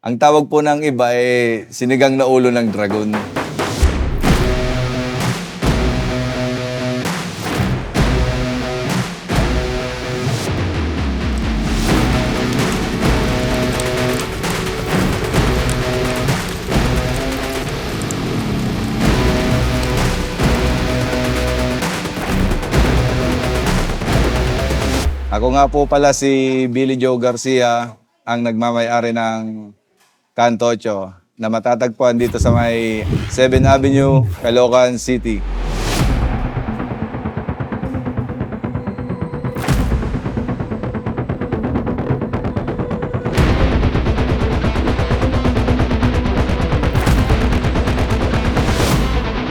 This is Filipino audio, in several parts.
Ang tawag po ng iba ay sinigang na ulo ng dragon. Ako nga po pala si Billy Joe Garcia, ang nagmamayari ng Canto 8 na matatagpuan dito sa may 7 Avenue, Caloocan City.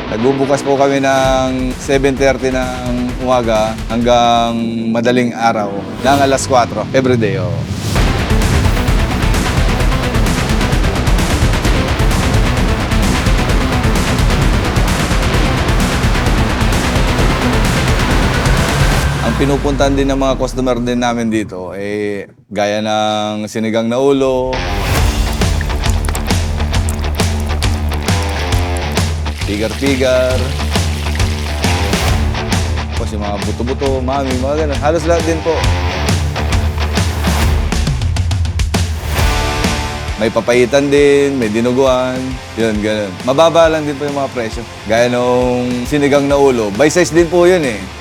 Nagbubukas po kami ng 7.30 ng umaga hanggang madaling araw ng alas 4 everyday. Oh. Pinupuntahan din ng mga customer din namin dito eh gaya ng sinigang na ulo, pigar-pigar, tapos yung mga buto-buto, mami, mga ganun. Halos lahat din po. May papaitan din, may dinuguan, yun, ganun. Mababa lang din po yung mga presyo. Gaya nung sinigang na ulo, by size din po yun eh.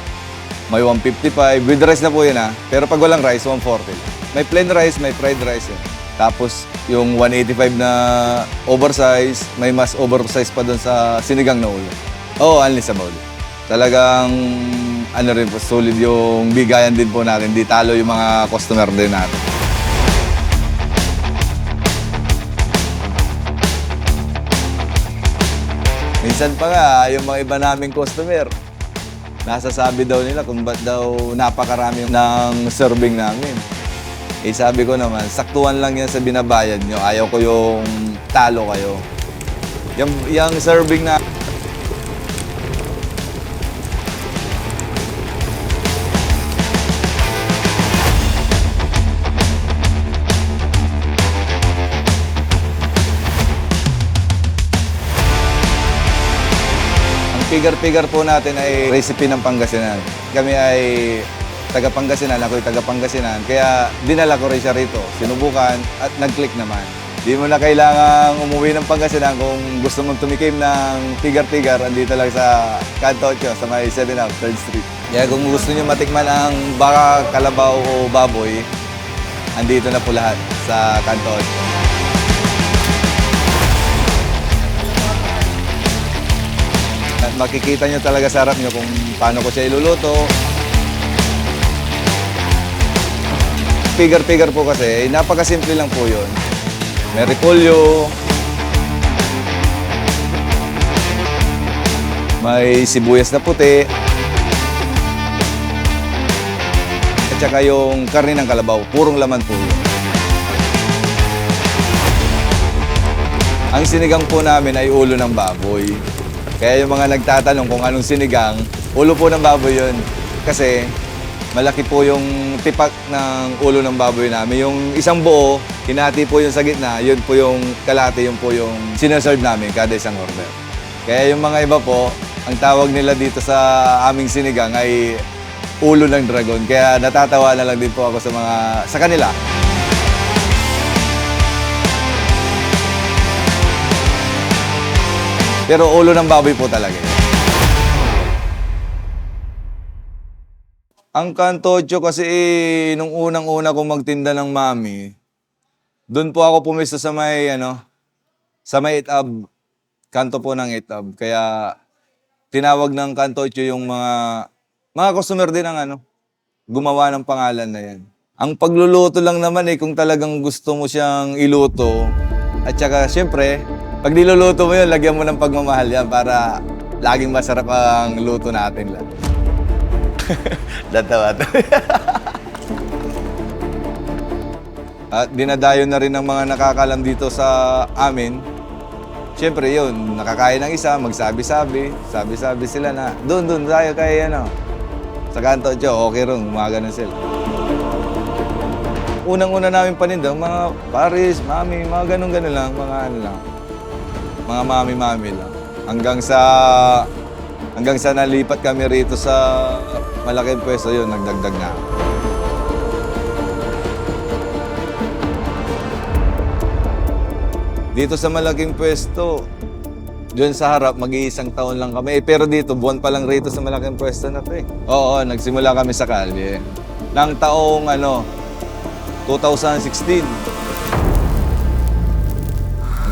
May 155, with rice na po yun ah. Pero pag walang rice, 140. May plain rice, may fried rice eh. Tapos yung 185 na oversize, may mas oversize pa doon sa sinigang na ulo. Oo, oh, unlissable. Talagang ano rin po, solid yung bigayan din po natin. Di talo yung mga customer din natin. Minsan pa nga, yung mga iba naming customer, nasasabi daw nila kung ba't daw napakarami ng serving namin. Eh sabi ko naman, saktuhan lang yan sa binabayad nyo. Ayaw ko yung talo kayo. Yung, yung serving na Pigar-pigar po natin ay recipe ng Pangasinan. Kami ay taga Pangasinan, ako'y taga Pangasinan. Kaya dinala ko rin siya rito. Sinubukan at nag-click naman. Di mo na kailangang umuwi ng Pangasinan kung gusto mong tumikim ng pigar-pigar, andito lang sa Canto 8, sa may 7 Up, 3rd Street. Kaya kung gusto niyo matikman ang baka, kalabaw o baboy, andito na po lahat sa Canto 8. At makikita nyo talaga sa harap nyo kung paano ko siya iluluto. Pigar-pigar po kasi, eh, napakasimple lang po yun. May repolyo, may sibuyas na puti, at saka yung karne ng kalabaw, purong laman po yun. Ang sinigang po namin ay ulo ng baboy. Kaya yung mga nagtatanong kung anong sinigang, ulo po ng baboy yun. Kasi malaki po yung tipak ng ulo ng baboy namin. Yung isang buo, hinati po yung sa gitna, yun po yung kalate, yun po yung sinaserve namin kada isang order. Kaya yung mga iba po, ang tawag nila dito sa aming sinigang ay ulo ng dragon. Kaya natatawa na lang din po ako sa mga sa kanila. Pero ulo ng baboy po talaga. Ang kanto 8 kasi eh, nung unang-una kong magtinda ng mami, doon po ako pumista sa may, ano, sa may itab. Kanto po ng itab. Kaya tinawag ng kanto 8 yung mga, mga customer din ang ano, gumawa ng pangalan na yan. Ang pagluluto lang naman eh, kung talagang gusto mo siyang iluto, at saka siyempre, pag niluluto mo yun, lagyan mo ng pagmamahal yan para laging masarap ang luto natin lang. Datawa to. At dinadayo na rin ng mga nakakalam dito sa amin. Siyempre yun, nakakain ng isa, magsabi-sabi. Sabi-sabi sila na, doon, doon tayo kay ano. Sa kanto, Joe, okay rin, umaga na sila. unang-una namin paninda, mga paris, mami, mga ganun-ganun lang, mga ano lang. Mga mami-mami lang. Hanggang sa hanggang sa nalipat kami rito sa malaking pwesto yun, nagdagdag na. Dito sa malaking pwesto, doon sa harap, mag-iisang taon lang kami. Eh, pero dito, buwan pa lang rito sa malaking pwesto na to eh. Oo, nagsimula kami sa kalye. Nang taong ano, 2016.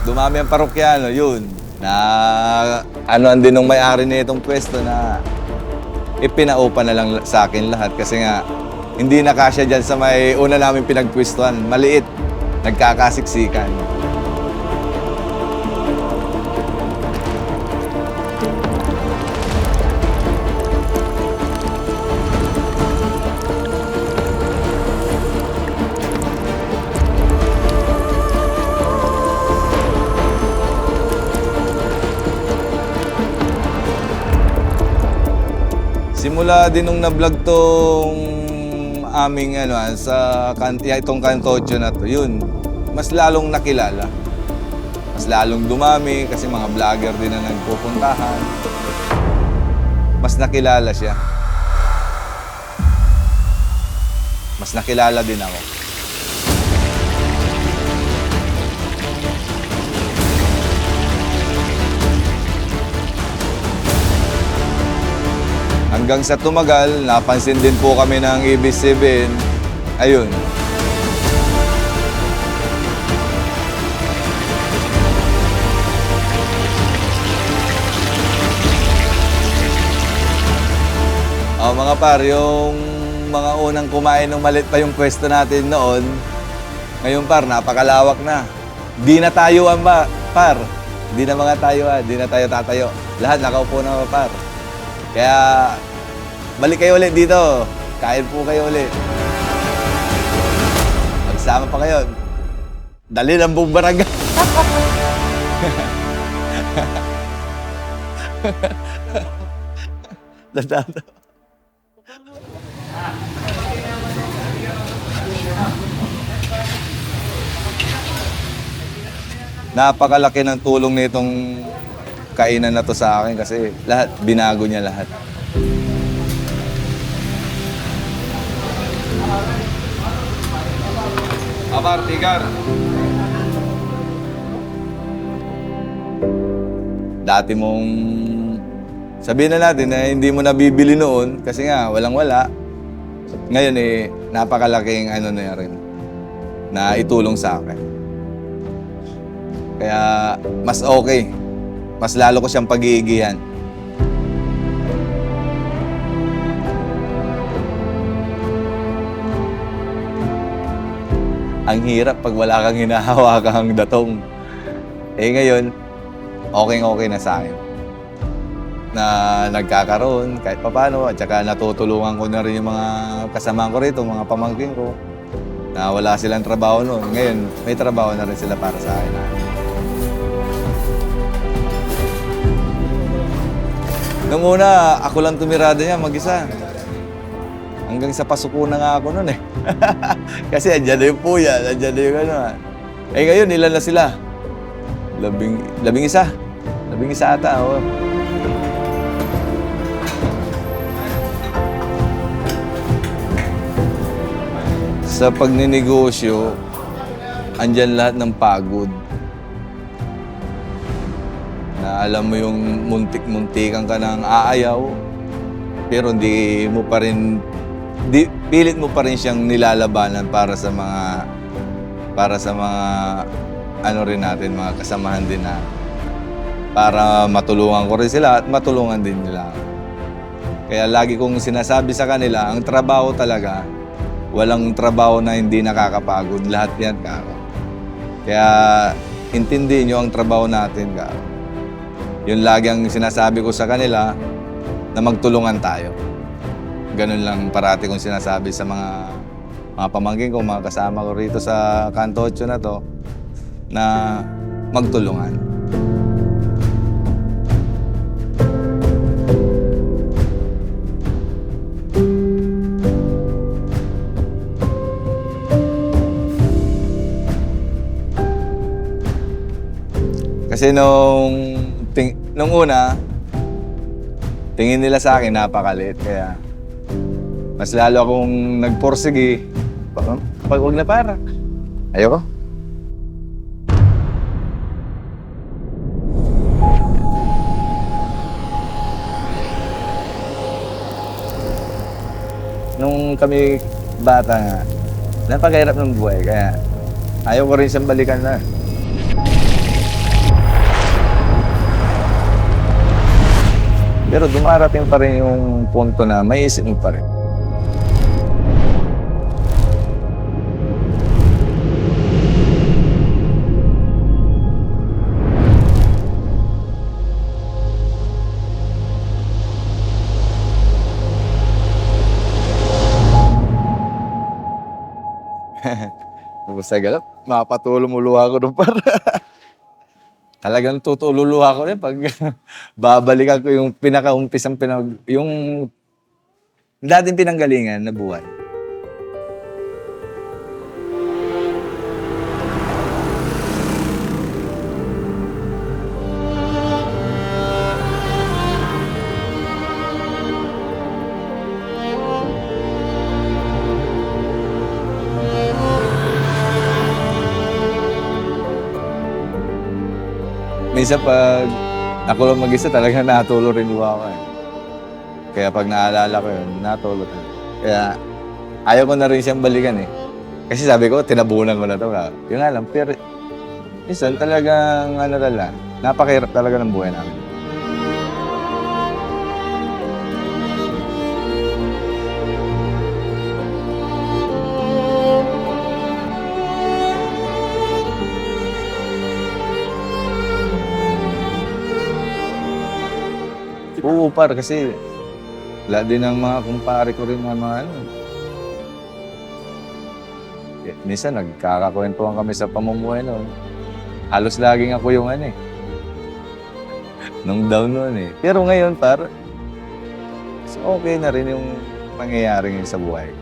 Dumami ang parokyano, yun. Na ano din nung may-ari na itong pwesto na ipinaupa na lang sa akin lahat kasi nga hindi na kasya dyan sa may una namin pinagpwestuhan. Maliit. Nagkakasiksikan. Simula din nung na-vlog tong aming ano ah, sa kanti itong kantotyo na to, yun, mas lalong nakilala. Mas lalong dumami kasi mga vlogger din na nagpupuntahan. Mas nakilala siya. Mas nakilala din ako. Hanggang sa tumagal, napansin din po kami ng AB7. Ayun. Oh, mga par, yung mga unang kumain ng malit pa yung pwesto natin noon, ngayon par, napakalawak na. Di na tayuan ba, par? Di na mga tayuan, di na tayo tatayo. Lahat nakaupo na par. Kaya, balik kayo ulit dito. Kain po kayo ulit. Magsama pa kayo. Dali ng buong barangay. Dadado. Napakalaki ng tulong nitong kainan na to sa akin kasi lahat, binago niya lahat. Abar, tigar. Dati mong sabihin na natin na hindi mo nabibili noon kasi nga walang wala. Ngayon eh, napakalaking ano na rin na itulong sa akin. Kaya mas okay. Mas lalo ko siyang pag-iigihan. Ang hirap pag wala kang hinahawakang datong. Eh ngayon, okay-okay na sa akin. Na nagkakaroon kahit papano at saka natutulungan ko na rin yung mga kasamahan ko rito, mga pamangkin ko na wala silang trabaho noon. Ngayon, may trabaho na rin sila para sa akin. Nung una, ako lang tumirada niya mag-isa. Hanggang sa pasuko na nga ako noon eh. Kasi andyan na yung puya, andyan na yung ano. Eh ngayon, ilan na sila? Labing, labing isa. Labing isa ata, oh. Sa pagninegosyo, andyan lahat ng pagod. Alam mo yung muntik-muntikan ka ng aayaw, pero hindi mo pa rin, di, pilit mo pa rin siyang nilalabanan para sa mga, para sa mga, ano rin natin, mga kasamahan din na para matulungan ko rin sila at matulungan din nila. Kaya lagi kong sinasabi sa kanila, ang trabaho talaga, walang trabaho na hindi nakakapagod. Lahat yan, karo. Kaya intindihin nyo ang trabaho natin, karo. Yun lagi ang sinasabi ko sa kanila na magtulungan tayo. Ganun lang parati kong sinasabi sa mga mga pamangkin ko, mga kasama ko rito sa Kanto 8 na to, na magtulungan. Kasi nung nung una, tingin nila sa akin napakalit. Kaya mas lalo akong nagporsige. Pag, wag na para. Ayoko. Nung kami bata nga, napakahirap ng buhay. Kaya ayaw ko rin siyang balikan na. Pero dumarating pa rin yung punto na may isip mo pa rin. Basta galap, mapatulong mo luha ko doon para. Talagang tutululuha ko rin pag babalikan ko yung pinaka-umpisang pinag... Yung dating pinanggalingan na buhay. Minsan pag ako lang mag-isa, talagang natulo rin luha ko eh. Kaya pag naalala ko yun, natulo talaga. Kaya ayaw ko na rin siyang balikan eh. Kasi sabi ko, tinabunan ko na to. Yung nga lang, pero minsan talagang ano talaga, napakahirap talaga ng buhay namin. Oo, par, kasi wala din ang mga kumpare ko rin ng mga ano. Eh, Minsan nagkakakwentuhan kami sa pamumuhay noon. Halos laging ako yung ano eh. Nung down noon eh. Pero ngayon, par, so okay na rin yung nangyayari ngayon sa buhay.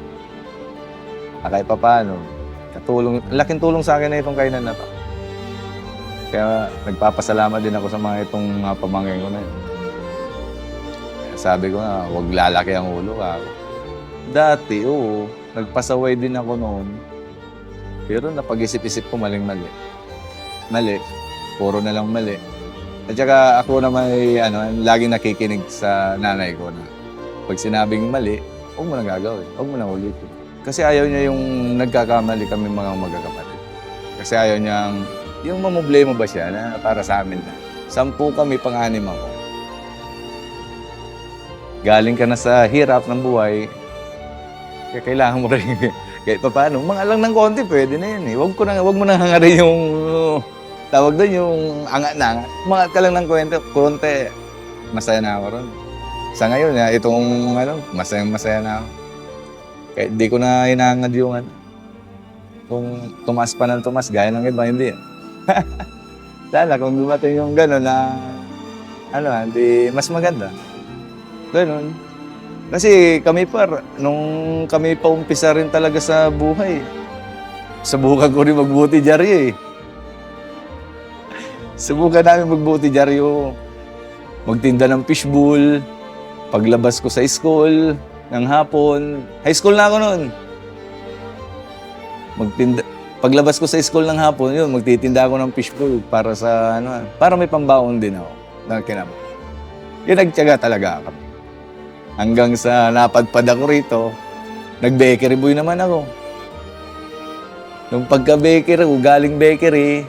Ah, kahit pa paano, katulong, laking tulong sa akin na itong kainan na to. Kaya nagpapasalamat din ako sa mga itong mga pamangkin ko na yun. Sabi ko na, huwag lalaki ang ulo ka. Dati, oo, nagpasaway din ako noon. Pero napag-isip-isip ko maling-mali. Mali. Puro na lang mali. At saka ako na may, ano, laging nakikinig sa nanay ko na pag sinabing mali, huwag mo na gagawin. Huwag mo na ulitin. Kasi ayaw niya yung nagkakamali kami mga magkakapatid. Kasi ayaw niyang, yung mamoblema ba siya na para sa amin na. Sampu kami, pang-anim ako galing ka na sa hirap ng buhay, kaya kailangan mo rin, kahit pa paano, mga lang ng konti, pwede na yun eh. Huwag, ko na, huwag mo na hangarin yung, tawag doon, yung anga na anga. Mga ka lang ng kwento, konti, masaya na ako ron. Sa ngayon, ya, itong, ano, masaya masaya na ako. Kahit di ko na hinahangad yung, ano, kung tumas pa ng tumas, gaya ng iba, hindi. Sana kung dumating yung gano'n na, ano, hindi, mas maganda. Ganun. Kasi kami par, nung kami pa umpisa rin talaga sa buhay, subukan ko rin magbuti dyaryo eh. Subukan namin magbuti dyaryo. Magtinda ng fishbowl, paglabas ko sa school, ng hapon. High school na ako noon. Magtinda, paglabas ko sa school ng hapon, yun, magtitinda ako ng fishbowl para sa, ano, para may pambaon din ako. Na kinam. Yun, nagtyaga talaga ako. Hanggang sa napadpad ako rito, nag-bakery boy naman ako. Nung pagka-bakery, galing bakery,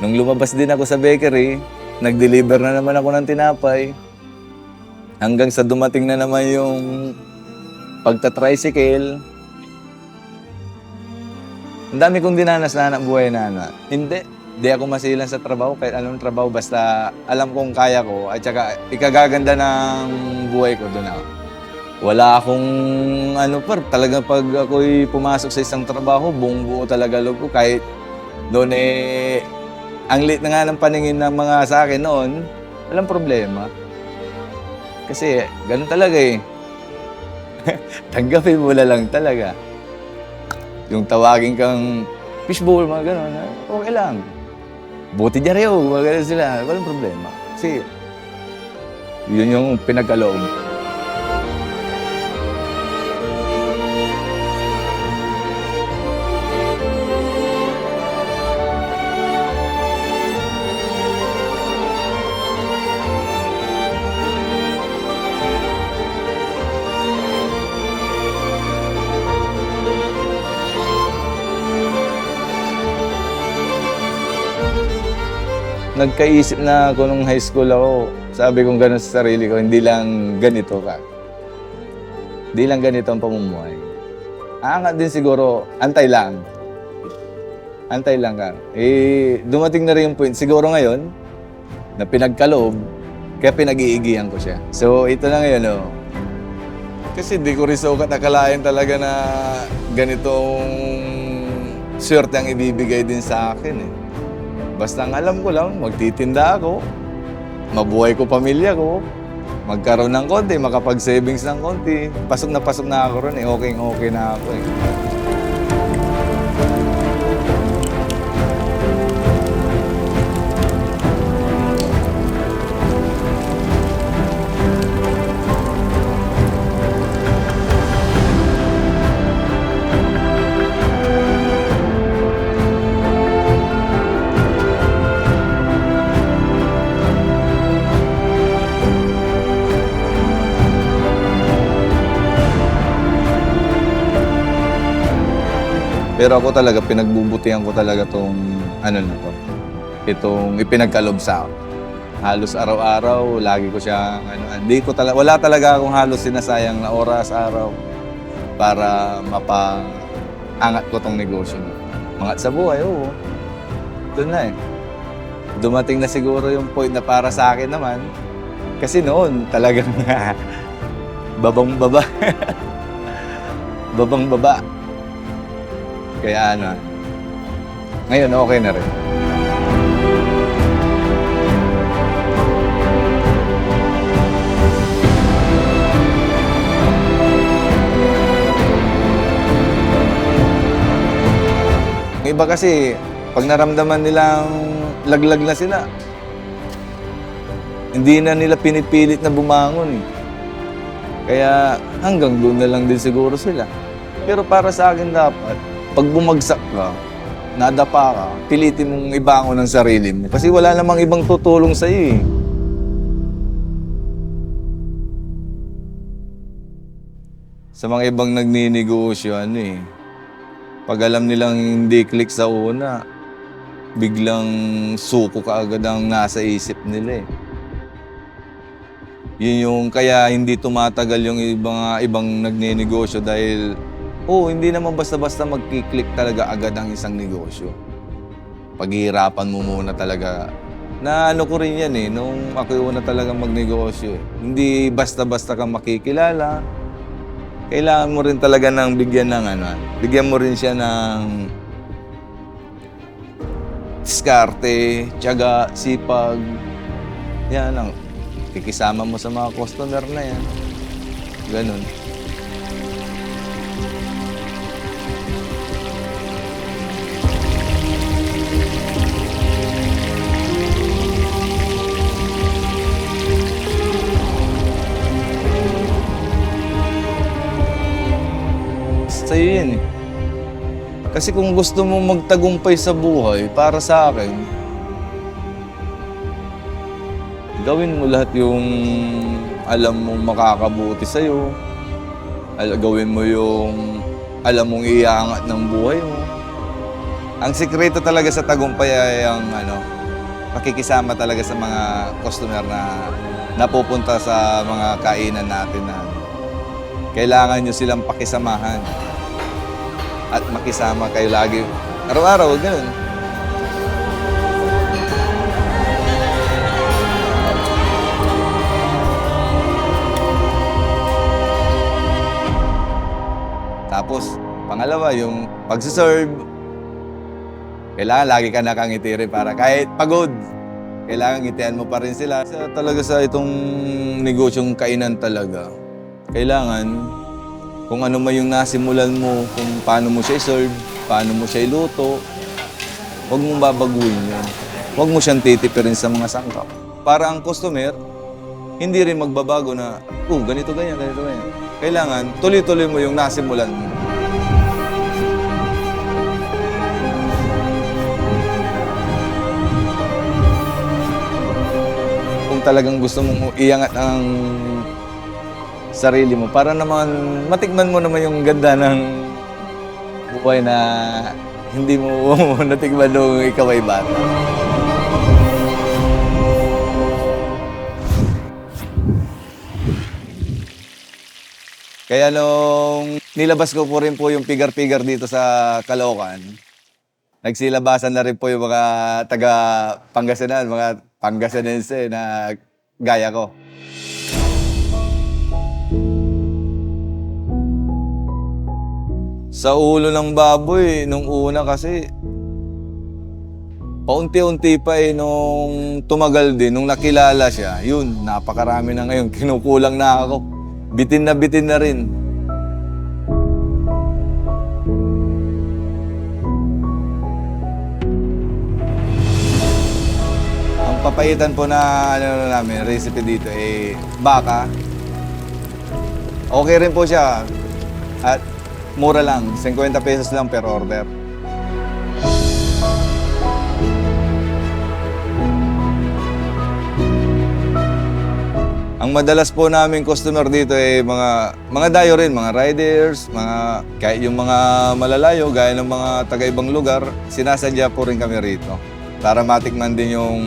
nung lumabas din ako sa bakery, nag-deliver na naman ako ng tinapay. Hanggang sa dumating na naman yung pagta-tricycle. Ang dami kong dinanas na anak buhay na anak. Hindi. Di ako masilan sa trabaho kahit anong trabaho basta alam kong kaya ko at saka ikagaganda ng buhay ko doon ako. Wala akong ano par, talaga pag ako'y pumasok sa isang trabaho, buong buo talaga loob ko kahit doon eh ang lit na nga ng paningin ng mga sa akin noon, walang problema. Kasi ganun talaga eh. Tanggapin mo lang talaga. Yung tawagin kang fishbowl, mga ganun, okay lang. Buti dyan rin, ganun sila. Walang problema. Kasi, yun yung pinagkaloob. Nagkaisip na ako nung high school ako, sabi kong gano'n sa sarili ko, hindi lang ganito ka. Hindi lang ganito ang pamumuhay. Aangat din siguro, antay lang. Antay lang ka. Eh, dumating na rin yung point, siguro ngayon, na pinagkaloob, kaya pinag-iigihan ko siya. So, ito na ngayon, oh. Kasi di ko rin sukat nakalain talaga na ganitong swerte ang ibibigay din sa akin, eh. Basta ang alam ko lang, magtitinda ako, mabuhay ko pamilya ko, magkaroon ng konti, makapag-savings ng konti. Pasok na pasok na ako ron eh, okay okay na ako eh. Pero ako talaga, pinagbubutihan ko talaga tong ano na to. Itong ipinagkalob sa akin. Halos araw-araw, lagi ko siyang ano, hindi ko talaga, wala talaga akong halos sinasayang na oras, araw para mapaangat ko tong negosyo. Mangat sa buhay, oo. Doon na eh. Dumating na siguro yung point na para sa akin naman. Kasi noon, talagang babang baba. babang baba. Kaya ano, ngayon okay na rin. Yung iba kasi, pag naramdaman nilang laglag na sila, hindi na nila pinipilit na bumangon. eh. Kaya hanggang doon na lang din siguro sila. Pero para sa akin dapat, pag bumagsak ka, nadapa ka, pilitin mong ibangon ang sarili mo. Kasi wala namang ibang tutulong sa iyo eh. Sa mga ibang nagninegosyo, ano eh, pag alam nilang hindi click sa una, biglang suko ka agad ang nasa isip nila eh. Yun yung kaya hindi tumatagal yung ibang ibang nagninegosyo dahil oh, hindi naman basta-basta magki-click talaga agad ang isang negosyo. Paghihirapan mo muna talaga. Na ano ko rin yan eh, nung ako una talaga magnegosyo. eh. Hindi basta-basta kang makikilala. Kailangan mo rin talaga ng bigyan ng ano, bigyan mo rin siya ng diskarte, tiyaga, sipag. Yan ang kikisama mo sa mga customer na yan. Ganun. Sa'yo yan eh. Kasi kung gusto mo magtagumpay sa buhay, para sa akin, gawin mo lahat yung alam mong makakabuti sa'yo. Al- gawin mo yung alam mong iangat ng buhay mo. Ang sikreto talaga sa tagumpay ay ang ano, pakikisama talaga sa mga customer na napupunta sa mga kainan natin na kailangan nyo silang pakisamahan at makisama kayo lagi. Araw-araw, ganun. Tapos, pangalawa, yung pagsiserve. Kailangan lagi ka nakangiti rin para kahit pagod, kailangan ngitian mo pa rin sila. Sa, talaga sa itong negosyong kainan talaga, kailangan kung ano man yung nasimulan mo, kung paano mo siya i-serve, paano mo siya iluto, huwag mong babaguhin yun. huwag mo siyang titipirin sa mga sangkap. Para ang customer, hindi rin magbabago na, oh, ganito, ganyan, ganito, ganyan. Kailangan, tuloy-tuloy mo yung nasimulan mo. Kung talagang gusto mong iangat ang sarili mo, para naman matikman mo naman yung ganda ng buhay na hindi mo natikman nung ikaw ay bata. Kaya nung nilabas ko po rin po yung pigar-pigar dito sa Caloocan, nagsilabasan na rin po yung mga taga Pangasinan, mga Pangasinense na gaya ko. Sa ulo ng baboy, nung una kasi, paunti-unti pa eh, nung tumagal din, nung nakilala siya, yun, napakarami na ngayon, kinukulang na ako. Bitin na bitin na rin. Ang papaitan po na ano na namin, recipe dito eh baka. Okay rin po siya. At mura lang, 50 pesos lang per order. Ang madalas po namin customer dito ay mga mga dayo rin, mga riders, mga kahit yung mga malalayo gaya ng mga taga ibang lugar, sinasadya po rin kami rito para matikman din yung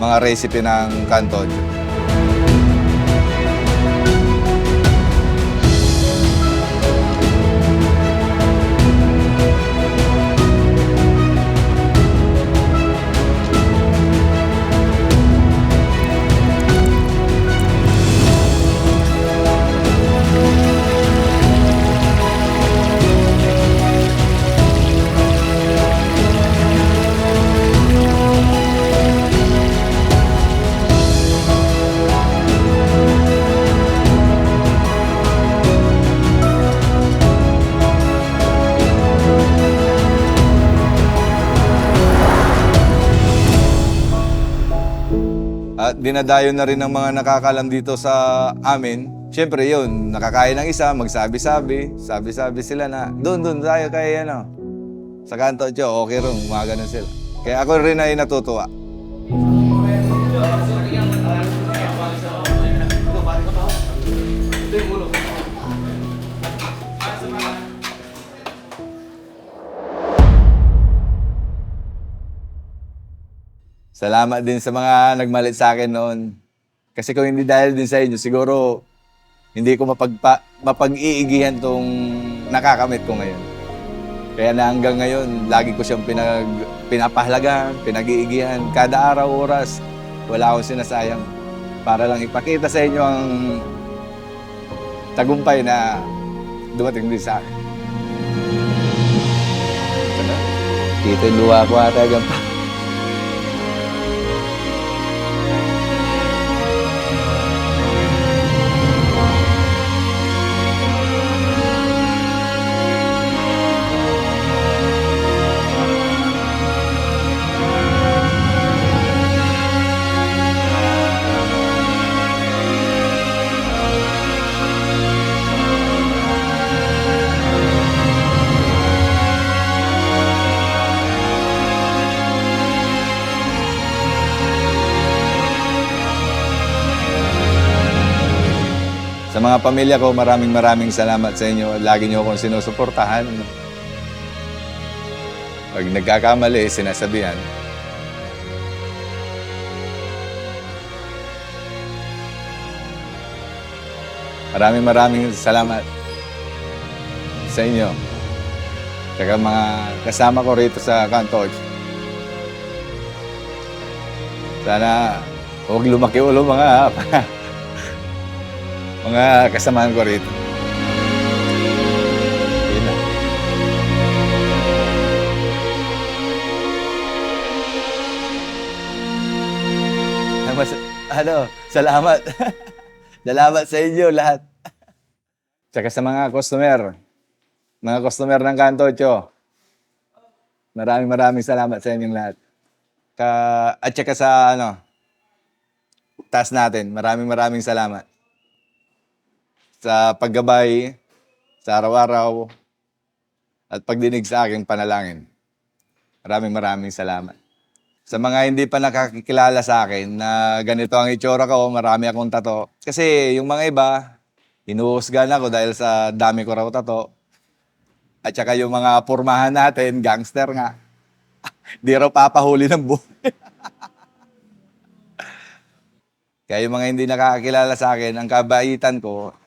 mga recipe ng Canton. Dinadayo na rin ng mga nakakalam dito sa amin. Siyempre yun, nakakain ng isa, magsabi-sabi. Sabi-sabi sila na, doon, doon tayo kay ano. Sa kanto, Cho, okay rin, mga ganun sila. Kaya ako rin ay natutuwa. Salamat din sa mga nagmalit sa akin noon. Kasi kung hindi dahil din sa inyo, siguro hindi ko mapagpa, mapag-iigihan tong nakakamit ko ngayon. Kaya na hanggang ngayon, lagi ko siyang pinag, pinapahalagan, pinag-iigihan. Kada araw, oras, wala akong sinasayang. Para lang ipakita sa inyo ang tagumpay na dumating din sa akin. Tito, luwa ko ata pa. Mga pamilya ko, maraming maraming salamat sa inyo. Lagi niyo akong sinusuportahan. Pag nagkakamali, sinasabihan. Maraming maraming salamat sa inyo. Saka mga kasama ko rito sa Kantoch. Sana huwag lumaki ulo mga mga kasamahan ko rito. Yun lang. Ay, mas- ano, salamat. salamat sa inyo lahat. Tsaka sa mga customer, mga customer ng Kanto Cho, maraming maraming salamat sa inyong lahat. ka, at saka sa ano, taas natin. Maraming maraming salamat. Sa paggabay, sa araw-araw, at pagdinig sa aking panalangin. Maraming maraming salamat. Sa mga hindi pa nakakikilala sa akin na ganito ang itsura ko, marami akong tato. Kasi yung mga iba, hinuhusgan ako dahil sa dami ko raw tato. At saka yung mga pormahan natin, gangster nga. Di raw papahuli ng buhay. Kaya yung mga hindi nakakakilala sa akin, ang kabaitan ko,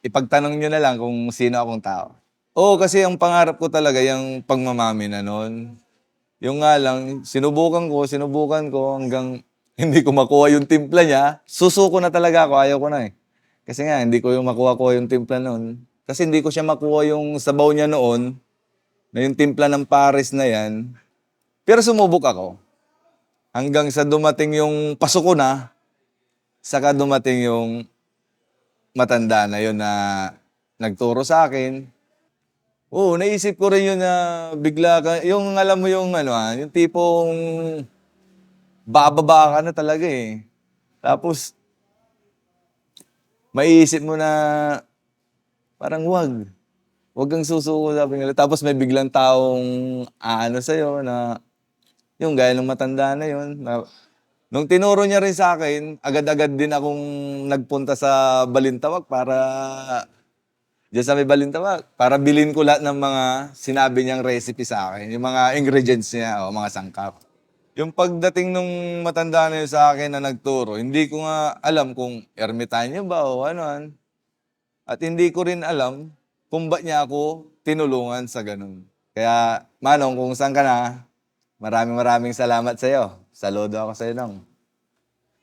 ipagtanong nyo na lang kung sino akong tao. Oo, kasi ang pangarap ko talaga yung pagmamami na noon. Yung nga lang, sinubukan ko, sinubukan ko hanggang hindi ko makuha yung timpla niya. Susuko na talaga ako, ayaw ko na eh. Kasi nga, hindi ko yung makuha ko yung timpla noon. Kasi hindi ko siya makuha yung sabaw niya noon, na yung timpla ng Paris na yan. Pero sumubok ako. Hanggang sa dumating yung pasok ko na, saka dumating yung matanda na yun na nagturo sa akin. Oo, naisip ko rin yun na bigla ka, yung alam mo yung ano ah, yung tipong bababa ka na talaga eh. Tapos, maiisip mo na parang wag. Wag kang susuko sabi nila. Tapos may biglang taong ano sa'yo na yung gaya ng matanda na yun. Na, nung tinuro niya rin sa akin, agad-agad din akong nagpunta sa Balintawak para Diyan sa may Balintawak, para bilhin ko lahat ng mga sinabi niyang recipe sa akin. Yung mga ingredients niya o mga sangkap. Yung pagdating nung matanda na yun sa akin na nagturo, hindi ko nga alam kung ermitanyo ba o ano. At hindi ko rin alam kung ba't niya ako tinulungan sa ganun. Kaya, Manong, kung saan ka na, maraming maraming salamat sa iyo. Saludo ako sa iyo, Nong.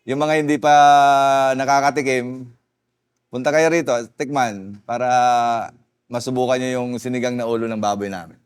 Yung mga hindi pa nakakatikim, punta kayo rito, tikman, para masubukan niyo yung sinigang na ulo ng baboy namin.